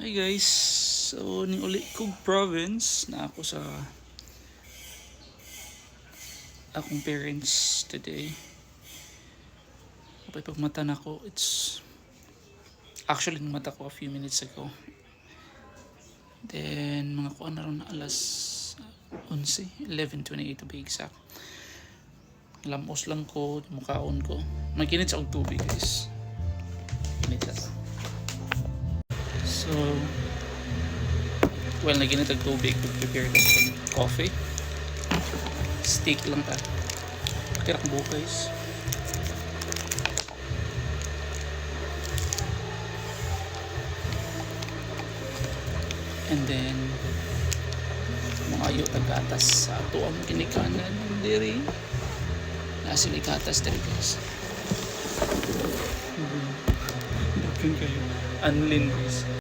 Hi guys, so ni uli kog province na ako sa akong parents today. Kapag pagmata na ko, it's actually nung mata ko a few minutes ago. Then mga kuha na ron na alas 11, 11.28 to be exact. Lamos lang ko, mukhaon ko. Magkinit sa tubig guys. Kinit sa So, well, naginit ang tubig. Prepare ko ng coffee. Steak lang ta. Buhok guys. And then, mga ayo tagatas sa ato ang kinikanan diri. Nasa likatas diri guys. Dagan kayo. Unlin guys.